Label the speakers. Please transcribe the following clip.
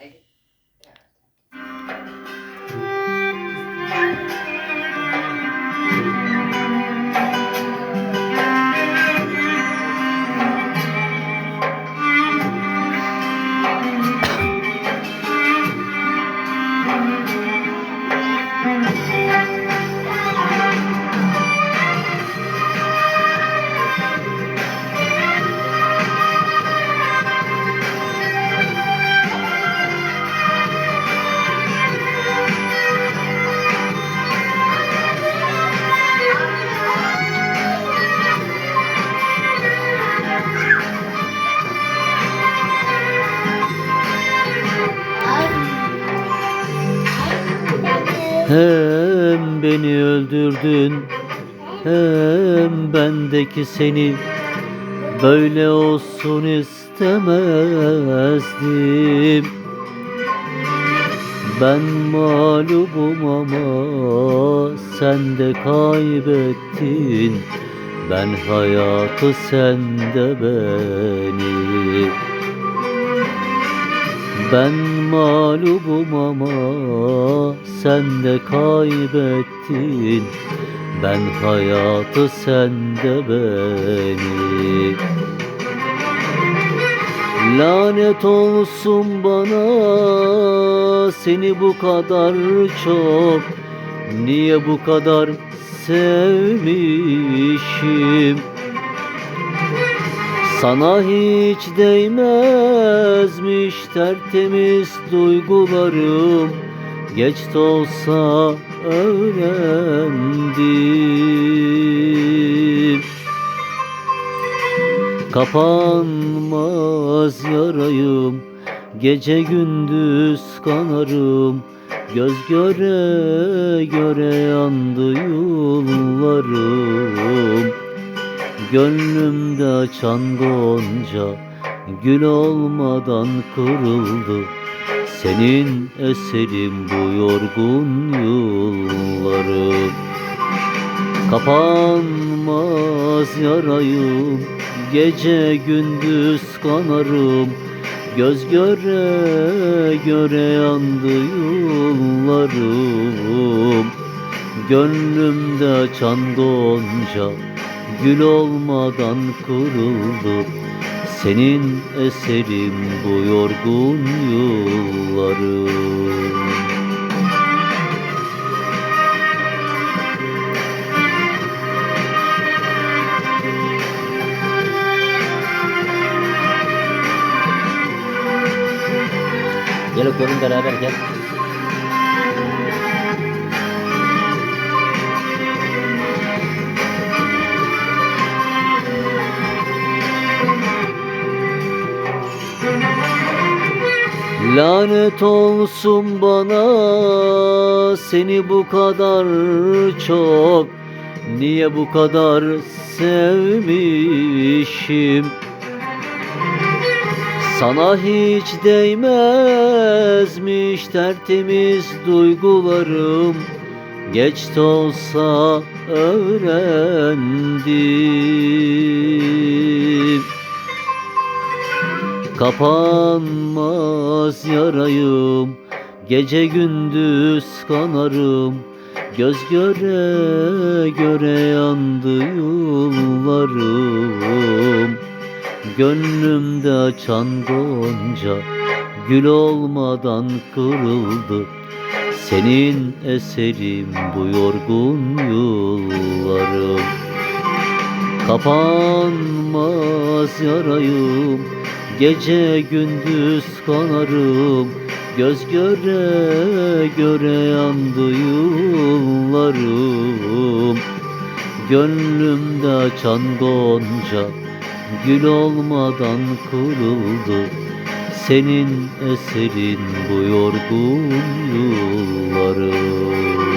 Speaker 1: 哎 Hem beni öldürdün hem bendeki seni böyle olsun istemezdim. Ben mağlubum ama sen de kaybettin. Ben hayatı sen de beni. Ben mağlubum ama sen de kaybettin. Ben hayatı sen de beni. Lanet olsun bana seni bu kadar çok Niye bu kadar sevmişim sana hiç değmezmiş tertemiz duygularım. Geç de olsa öğrendim. Kapanmaz yarayım Gece gündüz kanarım. Göz göre göre yandı yollarım Gönlümde açan gonca Gül olmadan kırıldı Senin eserin bu yorgun yıllarım Kapanmaz yarayım Gece gündüz kanarım. Göz göre göre yandı yollarım Gönlümde açan gonca Gül olmadan kırıldı Senin eserin bu yorgun yıllarım Gel okuyalım beraber gel. Lanet olsun bana seni bu kadar çok Niye bu kadar sevmişim? Sana hiç değmezmiş tertemiz duygularım Geç de olsa öğrendim Kapanmaz yarayım Gece gündüz kanarım. Göz göre göre yandı yıllarım Gönlümde açan gonca Gül olmadan kırıldı. Senin eserin bu yorgun yıllarım. Kapanmaz yarayım Gece gündüz kanarım Göz göre göre yandı yıllarım. Gönlümde açan gonca Gül olmadan kırıldı. Senin eserin bu yorgun yıllarım